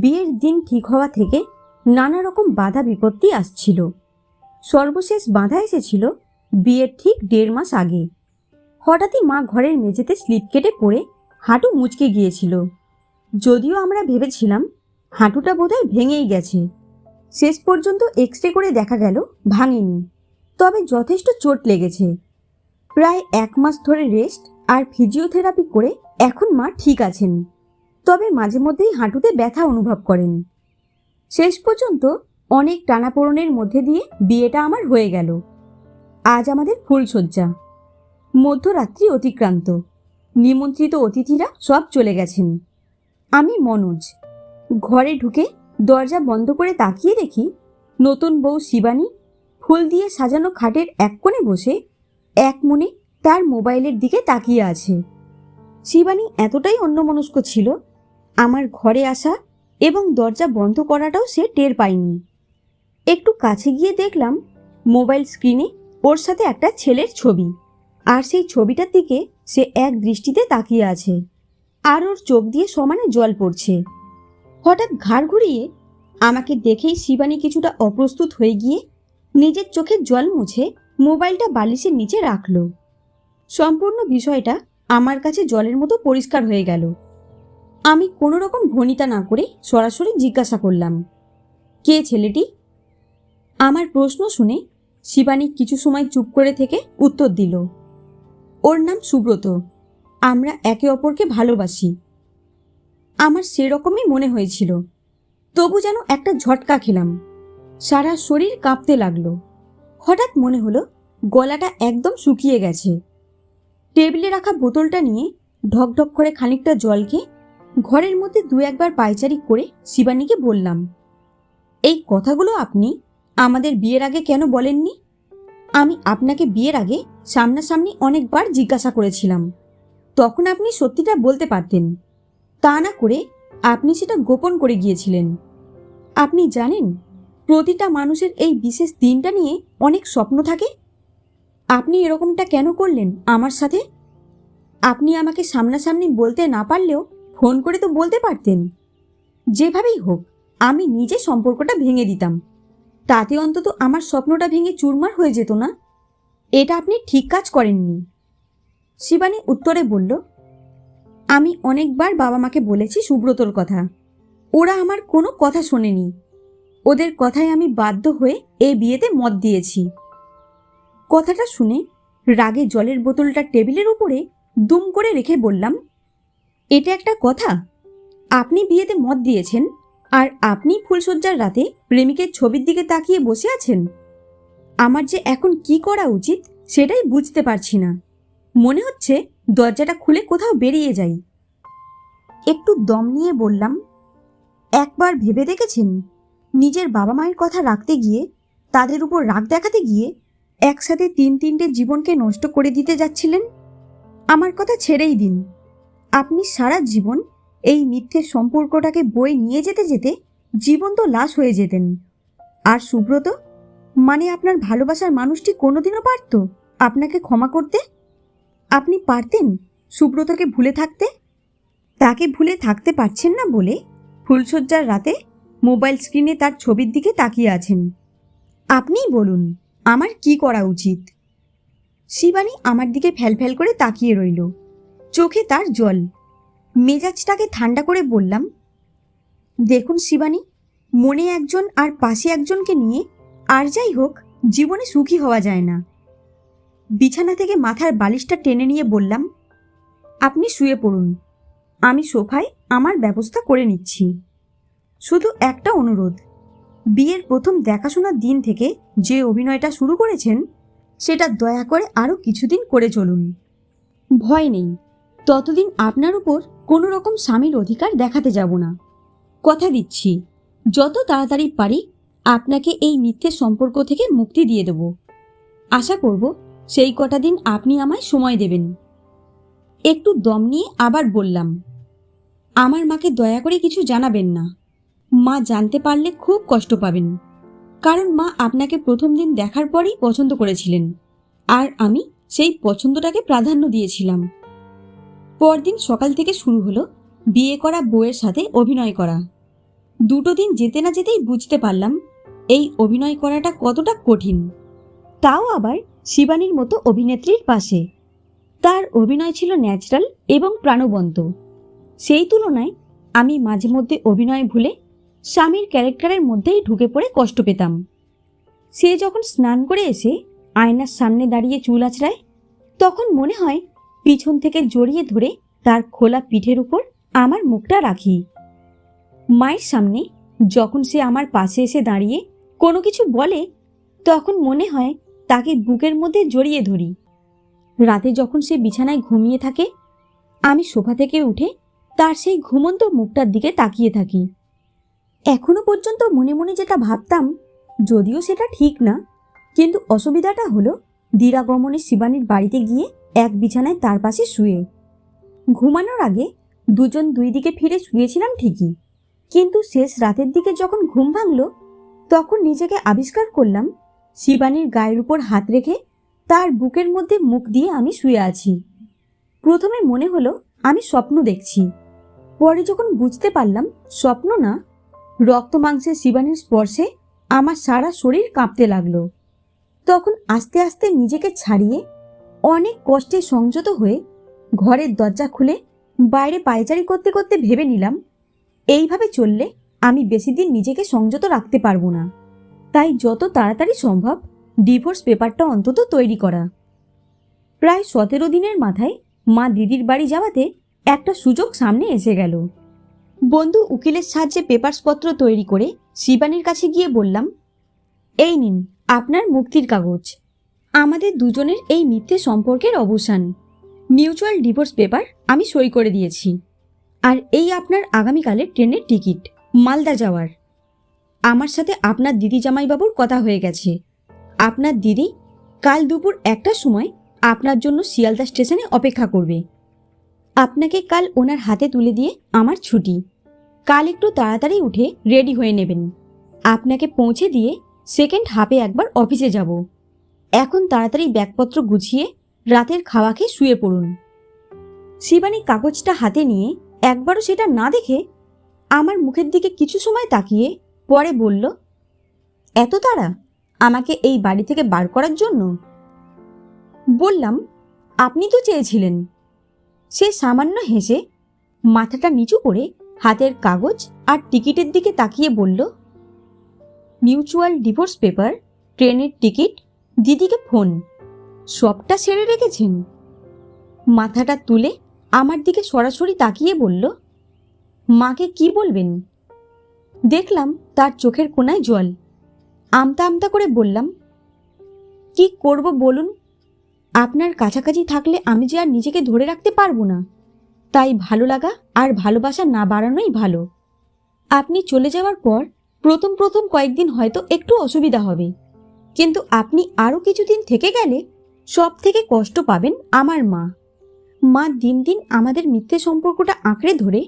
বিয়ের দিন ঠিক হওয়া থেকে নানা রকম বাধা বিপত্তি আসছিল। সর্বশেষ বাধা এসেছিল বিয়ের ঠিক দেড় মাস আগে। হঠাৎই মা ঘরের মেঝেতে স্লিপ কেটে পড়ে হাঁটু মুচকে গিয়েছিল। যদিও আমরা ভেবেছিলাম হাঁটুটা বোধহয় ভেঙেই গেছে। শেষ পর্যন্ত এক্স রে করে দেখা গেল ভাঙেনি। তবে যথেষ্ট চোট লেগেছে। প্রায় এক মাস ধরে রেস্ট আর ফিজিওথেরাপি করে এখন মা ঠিক আছেন। তবে মাঝে মধ্যেই হাঁটুতে ব্যথা অনুভব করেন। শেষ পর্যন্ত অনেক টানাপোড়নের মধ্যে দিয়ে বিয়েটা আমার হয়ে গেল। আজ আমাদের ফুলশয্যা। মধ্যরাত্রি অতিক্রান্ত। নিমন্ত্রিত অতিথিরা সব চলে গেছেন। আমি মনোজ। ঘরে ঢুকে দরজা বন্ধ করে তাকিয়ে দেখি নতুন বউ শিবানী ফুল দিয়ে সাজানো খাটের এক কোণে বসে এক মনে তার মোবাইলের দিকে তাকিয়ে আছে। শিবানী এতটাই অন্যমনস্ক ছিল আমার ঘরে আসা এবং দরজা বন্ধ করাটাও সে টের পায়নি। একটু কাছে গিয়ে দেখলাম মোবাইল স্ক্রিনে ওর সাথে একটা ছেলের ছবি। আর সেই ছবিটার দিকে সে এক দৃষ্টিতে তাকিয়ে আছে। আর ওর চোখ দিয়ে সমানে জল পড়ছে। হঠাৎ ঘাড় ঘুরিয়ে আমাকে দেখেই শিবানী কিছুটা অপ্রস্তুত হয়ে গিয়ে নিজের চোখের জল মুছে মোবাইলটা বালিশের নিচে রাখল। সম্পূর্ণ বিষয়টা আমার কাছে জলের মতো পরিষ্কার হয়ে গেল। আমি কোনো রকম ভনিতা না করে সরাসরি জিজ্ঞাসা করলাম, কে ছেলেটি? আমার প্রশ্ন শুনে শিবানী কিছু সময় চুপ করে থেকে উত্তর দিল, ওর নাম সুব্রত, আমরা একে অপরকে ভালোবাসি। আমার সেরকমই মনে হয়েছিল, তবু যেন একটা ঝটকা খেলাম, সারা শরীর কাঁপতে লাগল। হঠাৎ মনে হলো গলাটা একদম শুকিয়ে গেছে। টেবিলে রাখা বোতলটা নিয়ে ঢকঢক করে খানিকটা জল খেয়ে ঘরের মধ্যে দু একবার পায়চারি করে শিবানীকে বললাম, এই কথাগুলো আপনি আমাদের বিয়ের আগে কেন বলেননি? আমি আপনাকে বিয়ের আগে সামনাসামনি অনেকবার জিজ্ঞাসা করেছিলাম। তখন আপনি সত্যিটা বলতে পারতেন। তা না করে আপনি সেটা গোপন করে গিয়েছিলেন। আপনি জানেন, প্রতিটা মানুষের এই বিশেষ দিনটা নিয়ে অনেক স্বপ্ন থাকে? আপনি এরকমটা কেন করলেন আমার সাথে? আপনি আমাকে সামনাসামনি বলতে না পারলেও ফোন করে তো বলতে পারতেন। যেভাবেই হোক, আমি নিজে সম্পর্কটা ভেঙে দিতাম। তাতে অন্তত আমার স্বপ্নটা ভেঙে চুরমার হয়ে যেত না? এটা আপনি ঠিক কাজ করেননি। শিবানী উত্তরে বলল, আমি অনেকবার বাবা মাকে বলেছি সুব্রতর কথা। ওরা আমার কোনো কথা শোনেনি। ওদের কথায় আমি বাধ্য হয়ে এই বিয়েতে মত দিয়েছি। কথাটা শুনে রাগে জলের বোতলটা টেবিলের উপরে দুম করে রেখে বললাম এটা একটা কথা? আপনি বিয়েতে মত দিয়েছেন, আর আপনি ফুলশয্যার রাতে প্রেমিকের ছবির দিকে তাকিয়ে বসে আছেন? আমার যে এখন কি করা উচিত সেটাই বুঝতে পারছি না। মনে হচ্ছে দরজাটা খুলে কোথাও বেরিয়ে যাই। একটু দম নিয়ে বললাম, একবার ভেবে দেখেছেন? নিজের বাবা মায়ের কথা রাখতে গিয়ে, তাদের উপর রাগ দেখাতে গিয়ে একসাথে তিন তিনটে জীবনকে নষ্ট করে দিতে যাচ্ছিলেন? আমার কথা ছেড়েই দিন। আপনি সারা জীবন এই মিথ্যে সম্পর্কটাকে বয়ে নিয়ে যেতে যেতে জীবন তো লাশ হয়ে যেতেন। আর সুব্রত মানে আপনার ভালোবাসার মানুষটি কোনোদিনও পারত আপনাকে ক্ষমা করতে? আপনি পারতেন সুব্রতকে ভুলে থাকতে? তাকে ভুলে থাকতে পারছেন না বলে ফুলশয্যার রাতে মোবাইল স্ক্রিনে তার ছবির দিকে তাকিয়ে আছেন। আপনিই বলুন, আমার কি করা উচিত? শিবানী আমার দিকে ফ্যালফ্যাল করে তাকিয়ে রইল। চোখে তার জল। মেজাজটাকে ঠান্ডা করে বললাম, দেখুন শিবানী, মনে একজন আর পাশে একজনকে নিয়ে আর যাই হোক, জীবনে সুখী হওয়া যায় না। বিছানা থেকে মাথার বালিশটা টেনে নিয়ে বললাম, আপনি শুয়ে পড়ুন, আমি সোফায় আমার ব্যবস্থা করে নিচ্ছি। শুধু একটা অনুরোধ, বিয়ের প্রথম দেখাশোনার দিন থেকে যে অভিনয়টা শুরু করেছেন, সেটা দয়া করে আরও কিছুদিন করে চলুন। ভয় নেই। ততদিন আপনার উপর কোনো রকম স্বামীর অধিকার দেখাতে যাব না। কথা দিচ্ছি, যত তাড়াতাড়ি পারি আপনাকে এই মিথ্যে সম্পর্ক থেকে মুক্তি দিয়ে দেব। আশা করব সেই কটা দিন আপনি আমায় সময় দেবেন। একটু দম নিয়ে আবার বললাম, আমার মাকে দয়া করে কিছু জানাবেন না। মা জানতে পারলে খুব কষ্ট পাবেন, কারণ মা আপনাকে প্রথম দিন দেখার পরেই পছন্দ করেছিলেন, আর আমি সেই পছন্দটাকে প্রাধান্য দিয়েছিলাম। পরদিন সকাল থেকে শুরু হলো বিয়ে করা বউয়ের সাথে অভিনয় করা। দুটো দিন যেতে না যেতেই বুঝতে পারলাম এই অভিনয় করাটা কতটা কঠিন। তাও আবার শিবানীর মতো অভিনেত্রীর পাশে। তার অভিনয় ছিল ন্যাচারাল এবং প্রাণবন্ত। সেই তুলনায় আমি মাঝে মধ্যে অভিনয় ভুলে স্বামীর ক্যারেক্টারের মধ্যেই ঢুকে পড়ে কষ্ট পেতাম। সে যখন স্নান করে এসে আয়নার সামনে দাঁড়িয়ে চুল আছড়ায়, তখন মনে হয় পিছন থেকে জড়িয়ে ধরে তার খোলা পিঠের উপর আমার মুখটা রাখি। মায়ের সামনে যখন সে আমার পাশে এসে দাঁড়িয়ে কোনো কিছু বলে, তখন মনে হয় তাকে বুকের মধ্যে জড়িয়ে ধরি। রাতে যখন সে বিছানায় ঘুমিয়ে থাকে, আমি সোফা থেকে উঠে তার সেই ঘুমন্ত মুখটার দিকে তাকিয়ে থাকি। এখনও পর্যন্ত মনে মনে যেটা ভাবতাম, যদিও সেটা ঠিক না, কিন্তু অসুবিধাটা হলো দিরাগমনে শিবানীর বাড়িতে গিয়ে এক বিছানায় তার পাশে শুয়ে। ঘুমানোর আগে দুজন দুই দিকে ফিরে শুয়েছিলাম ঠিকই। কিন্তু শেষ রাতের দিকে যখন ঘুম ভাঙল, তখন নিজেকে আবিষ্কার করলাম, শিবানীর গায়ের উপর হাত রেখে তার বুকের মধ্যে মুখ দিয়ে আমি শুয়ে আছি। প্রথমে মনে হলো আমি স্বপ্ন দেখছি। পরে যখন বুঝতে পারলাম, স্বপ্ন না, রক্ত মাংসের শিবানীর স্পর্শে আমার সারা শরীর কাঁপতে লাগল। তখন আস্তে আস্তে নিজেকে ছাড়িয়ে অনেক কষ্টে সংযত হয়ে ঘরের দরজা খুলে বাইরে পায়চারি করতে করতে ভেবে নিলাম, এইভাবে চললে আমি বেশি দিন নিজেকে সংযত রাখতে পারব না। তাই যত তাড়াতাড়ি সম্ভব ডিভোর্স পেপারটা অন্তত তৈরি করা। প্রায় সতেরো দিনের মাথায় মা দিদির বাড়ি যাওয়াতে একটা সুযোগ সামনে এসে গেল। বন্ধু উকিলের সাহায্যে পেপারসপত্র তৈরি করে শিবানীর কাছে গিয়ে বললাম, এই নিন, আপনার মুক্তির কাগজ। আমাদের দুজনের এই মিথ্যে সম্পর্কের অবসান। মিউচুয়াল ডিভোর্স পেপার আমি সই করে দিয়েছি। আর এই আপনার আগামীকালের ট্রেনের টিকিট, মালদা যাওয়ার। আমার সাথে আপনার দিদি জামাইবাবুর কথা হয়ে গেছে। আপনার দিদি কাল দুপুর একটার সময় আপনার জন্য শিয়ালদা স্টেশনে অপেক্ষা করবে। আপনাকে কাল ওনার হাতে তুলে দিয়ে আমার ছুটি। কাল একটু তাড়াতাড়ি উঠে রেডি হয়ে নেবেন। আপনাকে পৌঁছে দিয়ে সেকেন্ড হাফে একবার অফিসে যাব। এখন তাড়াতাড়ি ব্যাগপত্র গুছিয়ে রাতের খাওয়া খেয়ে শুয়ে পড়ুন। শিবানী কাগজটা হাতে নিয়ে একবারও সেটা না দেখে আমার মুখের দিকে কিছু সময় তাকিয়ে পরে বলল, এত তাড়া? আমাকে এই বাড়ি থেকে বার করার জন্য? বললাম, আপনি তো চেয়েছিলেন। সে সামান্য হেসে মাথাটা নিচু করে হাতের কাগজ আর টিকিটের দিকে তাকিয়ে বলল, মিউচুয়াল ডিভোর্স পেপার, ট্রেনের টিকিট দিদিকে ফোন। সবটা সেরে রেখেছেন? মাথাটা তুলে আমার দিকে সরাসরি তাকিয়ে বলল, মাকে কি বলবেন? দেখলাম তার চোখের কোনায় জল। আমতা আমতা করে বললাম, কি করব বলুন? আপনার কাছাকাছি থাকলে আমি যে আর নিজেকে ধরে রাখতে পারব না। তাই ভালো লাগা আর ভালোবাসা না বাড়ানোই ভালো। আপনি চলে যাওয়ার পর প্রথম প্রথম কয়েকদিন হয়তো একটু অসুবিধা হবে। কিন্তু আপনি আরও কিছুদিন থেকে গেলে সব থেকে কষ্ট পাবেন আমার মা। মা দিন দিন আমাদের মিথ্যে সম্পর্কটা আঁকড়ে ধরে,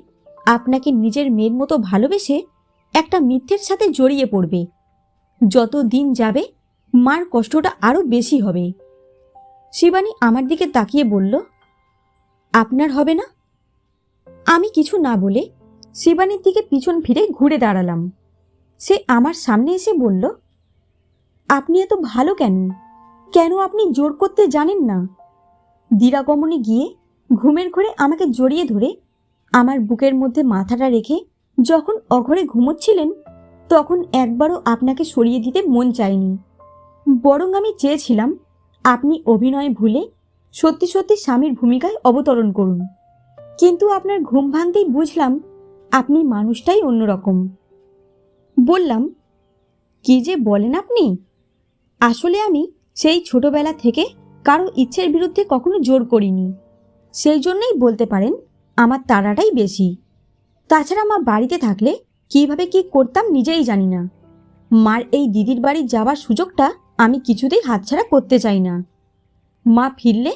আপনাকে নিজের মেয়ের মতো ভালোবেসে একটা মিথ্যের সাথে জড়িয়ে পড়বে। যত দিন যাবে, মার কষ্টটা আরও বেশি হবে। শিবানী আমার দিকে তাকিয়ে বলল, আপনার হবে না? আমি কিছু না বলে শিবানীর দিকে পিছন ফিরে ঘুরে দাঁড়ালাম। সে আমার সামনে এসে বলল আপনি এত ভালো কেন? কেন আপনি জোর করতে জানেন না? দিরাগমনে গিয়ে ঘুমের ঘরে আমাকে জড়িয়ে ধরে আমার বুকের মধ্যে মাথাটা রেখে যখন অঘরে ঘুমোচ্ছিলেন, তখন একবারও আপনাকে সরিয়ে দিতে মন চায়নি। বরং আমি চেয়েছিলাম আপনি অভিনয় ভুলে সত্যি সত্যি স্বামীর ভূমিকায় অবতরণ করুন। কিন্তু আপনার ঘুম ভাঙতেই বুঝলাম আপনি মানুষটাই অন্যরকম। বললাম, কি যে বলেন আপনি? আসলে আমি সেই ছোটবেলা থেকে কারও ইচ্ছের বিরুদ্ধে কখনো জোর করিনি। সেই জন্যই বলতে পারেন, আমার তাড়াটাই বেশি। তাছাড়া মা বাড়িতে থাকলে কীভাবে কি করতাম নিজেই জানি না। মার এই দিদির বাড়ি যাবার সুযোগটা আমি কিছুতেই হাতছাড়া করতে চাই না। মা ফিরলে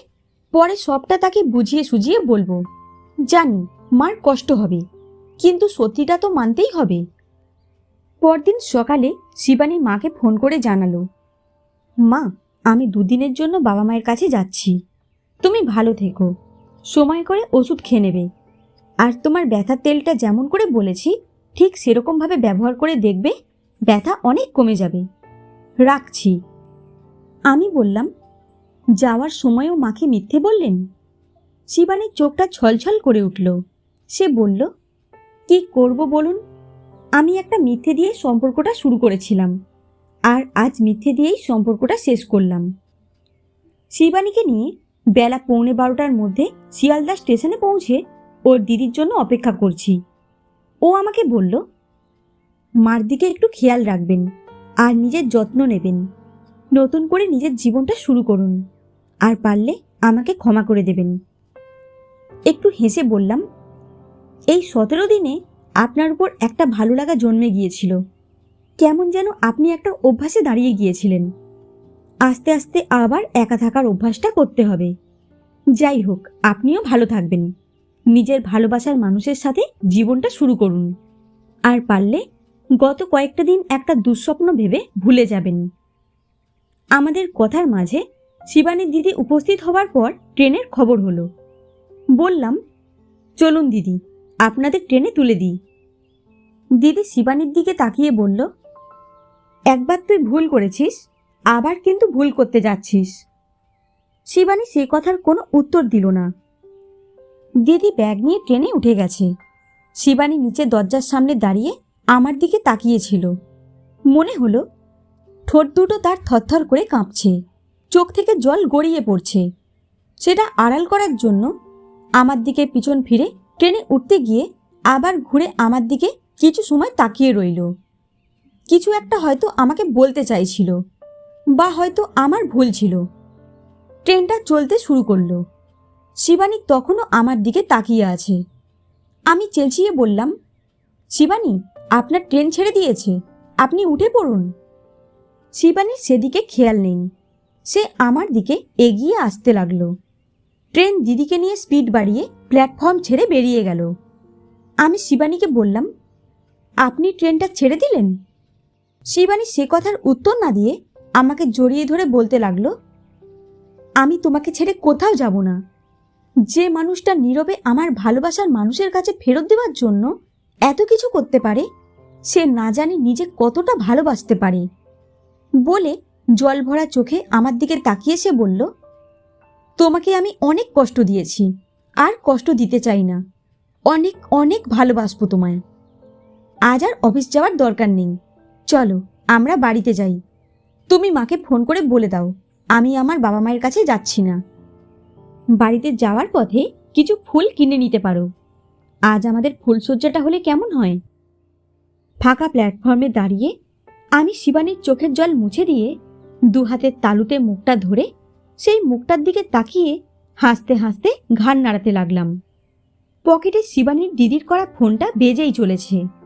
পরে সবটা তাকে বুঝিয়ে সুঝিয়ে বলব, জানি, মার কষ্ট হবে, কিন্তু সত্যিটা তো মানতেই হবে। পরদিন সকালে শিবানী মাকে ফোন করে জানালো মা, আমি দুদিনের জন্য বাবা মায়ের কাছে যাচ্ছি। তুমি ভালো থেকো। সময় করে ওষুধ খেয়ে নেবে। আর তোমার ব্যথার তেলটা যেমন করে বলেছি, ঠিক সেরকমভাবে ব্যবহার করে দেখবে, ব্যথা অনেক কমে যাবে। রাখছি। আমি বললাম, যাওয়ার সময়ও মাকে মিথ্যে বললেন? শিবানীর চোখটা ছলছল করে উঠল। সে বলল, কি করব বলুন? আমি একটা মিথ্যে দিয়ে সম্পর্কটা শুরু করেছিলাম। আর আজ মিথ্যে দিয়েই সম্পর্কটা শেষ করলাম। শিবানীকে নিয়ে বেলা পৌনে বারোটার মধ্যে শিয়ালদা স্টেশনে পৌঁছে ওর দিদির জন্য অপেক্ষা করছি। ও আমাকে বলল, মার দিকে একটু খেয়াল রাখবেন আর নিজের যত্ন নেবেন। নতুন করে নিজের জীবনটা শুরু করুন আর পারলে আমাকে ক্ষমা করে দেবেন। একটু হেসে বললাম, এই সতেরো দিনে আপনার উপর একটা ভালো লাগা জন্মে গিয়েছিল। কেমন যেন আপনি একটা অভ্যাসে দাঁড়িয়ে গিয়েছিলেন। আস্তে আস্তে আবার একা থাকার অভ্যাসটা করতে হবে। যাই হোক, আপনিও ভালো থাকবেন। নিজের ভালোবাসার মানুষের সাথে জীবনটা শুরু করুন। আর পারলে গত কয়েকটা দিন একটা দুঃস্বপ্ন ভেবে ভুলে যাবেন। আমাদের কথার মাঝে শিবানীর দিদি উপস্থিত হবার পর ট্রেনের খবর হলো। বললাম, চলুন দিদি, আপনাদের ট্রেনে তুলে দিই। দিদি শিবানীর দিকে তাকিয়ে বলল একবার তুই ভুল করেছিস, আবার কিন্তু ভুল করতে যাচ্ছিস। শিবানী সে কথার কোনো উত্তর দিল না। দিদি ব্যাগ নিয়ে ট্রেনে উঠে গেছে। শিবানী নিচে দরজার সামনে দাঁড়িয়ে আমার দিকে তাকিয়েছিল। মনে হলো, ঠোঁট দুটো তার থরথর করে কাঁপছে, চোখ থেকে জল গড়িয়ে পড়ছে। সেটা আড়াল করার জন্য আমার দিকে পিছন ফিরে ট্রেনে উঠতে গিয়ে আবার ঘুরে আমার দিকে কিছু সময় তাকিয়ে রইল। কিছু একটা হয়তো আমাকে বলতে চাইছিল, বা হয়তো আমার ভুল ছিল। ট্রেনটা চলতে শুরু করল। শিবানী তখনও আমার দিকে তাকিয়ে আছে। আমি চেঁচিয়ে বললাম, শিবানী, আপনার ট্রেন ছেড়ে দিয়েছে, আপনি উঠে পড়ুন। শিবানীর সেদিকে খেয়াল নেই। সে আমার দিকে এগিয়ে আসতে লাগল। ট্রেন দিদিকে নিয়ে স্পিড বাড়িয়ে প্ল্যাটফর্ম ছেড়ে বেরিয়ে গেল। আমি শিবানীকে বললাম, আপনি ট্রেনটা ছেড়ে দিলেন? শিবানী সে কথার উত্তর না দিয়ে আমাকে জড়িয়ে ধরে বলতে লাগল, আমি তোমাকে ছেড়ে কোথাও যাব না। যে মানুষটা নীরবে আমার ভালোবাসার মানুষের কাছে ফেরত দেওয়ার জন্য এত কিছু করতে পারে, সে না জানি নিজে কতটা ভালোবাসতে পারে। বলে জল ভরা চোখে আমার দিকে তাকিয়ে সে বলল, তোমাকে আমি অনেক কষ্ট দিয়েছি, আর কষ্ট দিতে চাই না। অনেক অনেক ভালোবাসবো তোমায়। আজ আর অফিস যাওয়ার দরকার নেই। চলো, আমরা বাড়িতে যাই। তুমি মাকে ফোন করে বলে দাও, আমি আমার বাবা মায়ের কাছে যাচ্ছি না। বাড়িতে যাওয়ার পথে কিছু ফুল কিনে নিতে পারো। আজ আমাদের ফুলসজ্জাটা হলে কেমন হয়? ফাঁকা প্ল্যাটফর্মে দাঁড়িয়ে আমি শিবানীর চোখের জল মুছে দিয়ে দু হাতের তালুতে মুখটা ধরে সেই মুখটার দিকে তাকিয়ে হাসতে হাসতে ঘাড় নাড়াতে লাগলাম। পকেটে শিবানীর দিদির করা ফোনটা বেজেই চলেছে।